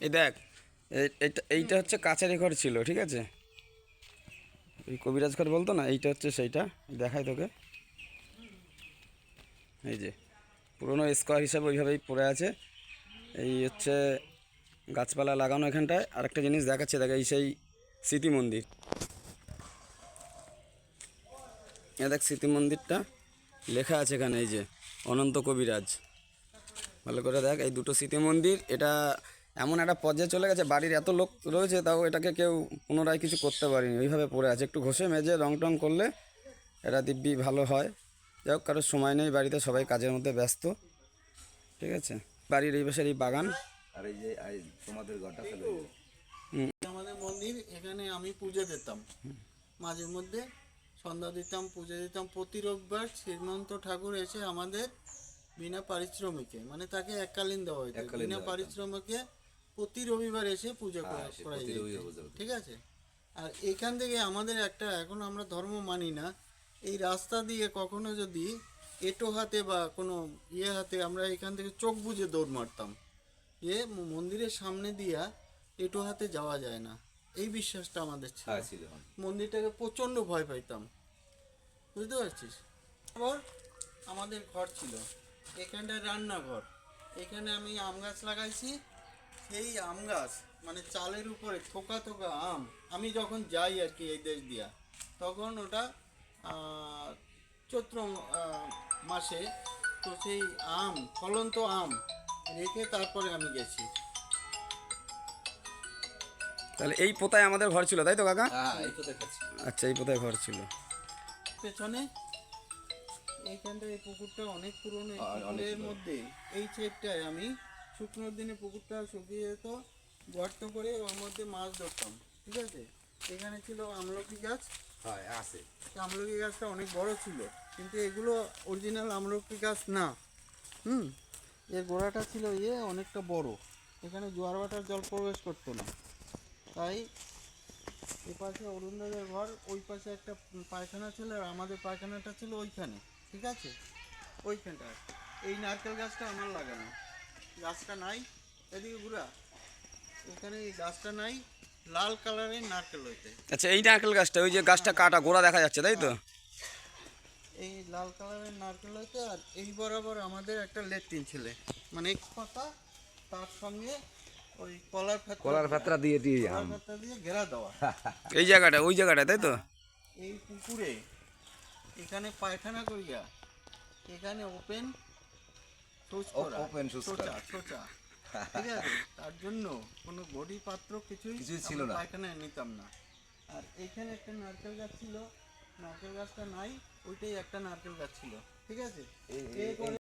এই দেখ, এই- এইটা হচ্ছে কাছারি ঘর ছিল, ঠিক আছে? এই কবিরাজ ঘর বলতো না, এইটা হচ্ছে সেইটা, দেখাই তোকে। এই যে, পুরনো স্কোয়ার হিসাবে ওইভাবেই পড়ে আছে। এই হচ্ছে গাছপালা লাগানো এখানটায়। আরেকটা জিনিস দেখাচ্ছে, দেখ, এই সেই স্মৃতি মন্দির। এ দেখ, স্মৃতি মন্দিরটা লেখা আছে এখানে, এই যে, অনন্ত কবিরাজ। ভালো করে দেখ, এই দুটো স্মৃতি মন্দির, এটা এমন একটা পর্যায়ে চলে গেছে বাড়ির এত লোক রয়েছে তাও এটাকে কেউ পুনরায় কিছু করতে পারেনি। ওইভাবে পড়ে আছে। একটু ঘষে মেজে রং টং করলে এটা দিব্যি ভালো হয়। যাই হোক কারোর সময় নেই বাড়িতে সবাই কাজের মধ্যে ব্যস্ত। ঠিক আছে? বাড়ির এই পাশের এই বাগান। আর এই যে তোমাদের ঘরটা আমাদের মন্দির এখানে আমি পুজো দিতাম। মাঝে মধ্যে সন্ধ্যা দিতাম পুজো দিতাম। প্রতি রোববার শ্রীমন্ত ঠাকুর এসে আমাদের বিনা পারিশ্রমিকে মানে তাকে এককালীন দেওয়া এককালীন বিনা পারিশ্রমিকে প্রতি রবিবার এসে পুজো করা হ্যাঁ, করা। ঠিক আছে? আর এখান থেকে আমাদের একটা এখন আমরা ধর্ম মানি না এই রাস্তা দিয়ে কখনো যদি এটো হাতে বা কোনো ইয়ে হাতে আমরা এখান থেকে চোখ বুজে দৌড় মারতাম ম- মন্দিরের সামনে দিয়া এটো হাতে যাওয়া যায় না। এই বিশ্বাসটা আমাদের ছিল। হ্যাঁ মন্দিরটাকে প্রচণ্ড ভয় পাইতাম। বুঝতে পারছিস? আবার আমাদের ঘর ছিল। এখানটায় রান্নাঘর। এখানে আমি আম গাছ লাগাইছি সেই আম গাছ মানে চালের উপরে থোকা থোকা আম আমি যখন যাই আর কি এই দেশ দিয়া তখন ওটা চৈত্র মাসে তো সেই আম ফলন্ত আম রেখে তারপরে আমি গেছি। তাহলে এই পোতায় আমাদের ঘর ছিল তাই তো কাকা? হ্যাঁ আচ্ছা এই পোতায় ঘর ছিল। পেছনে এইখানটা এই পুকুরটা অনেক পুরনো পুকুরের মধ্যে এই ছেটটায় আমি শুকনোর দিনে পুকুরটা শুকিয়ে যেত গর্ত করে ওর মধ্যে মাছ ধরতাম ঠিক আছে? এখানে ছিল আমলকি গাছ। হ্যাঁ আছে। আমলকি গাছটা অনেক বড় ছিল কিন্তু এগুলো অরিজিনাল আমলকি গাছ না। হুম? এর গোড়াটা ছিল ইয়ে অনেকটা বড়। এখানে জোয়ার ভাটার জল প্রবেশ করতো না। তাই এ পাশে অরুণদাদের ঘর ওই পাশে একটা পায়খানা ছিল আর আমাদের পায়খানাটা ছিল ওইখানে ঠিক আছে? ওইখানটায়। এই নারকেল গাছটা আমার লাগানো গাছটা নাই এদিকে ঘুরা। এখানে এই গাছটা নাই লাল কালারের নারকেল হইতে আচ্ছা এই নারকেল গাছটা ওই যে গাছটা কাটা গোড়া দেখা যাচ্ছে তাই তো? এই লাল কালারের নারকেল হইতে আর এই বরাবর আমাদের একটা লেট্রিন ছিলে। মানে এক পাতা তার সঙ্গে ওই কলার ফাত্রা কলার পাত্রা দিয়ে দিয়ে কলার পাতা দিয়ে ঘেরা দেওয়া। এই জায়গাটা ওই জায়গাটা তাই তো? এই পুকুরে এখানে পায়খানা করিয়া এখানে ওপেন শৌচ ও- করা open শৌচ করা। শৌচা ঠিক আছে তার জন্য কোনো গড়ি পাত্র কিছুই কিছুই ছিল না। পায়খানায় নিতাম না আর এখানে একটা নারকেল গাছ ছিল নারকেল গাছটা নাই ওইটাই একটা নারকেল গাছ ছিল ঠিক আছে এই করে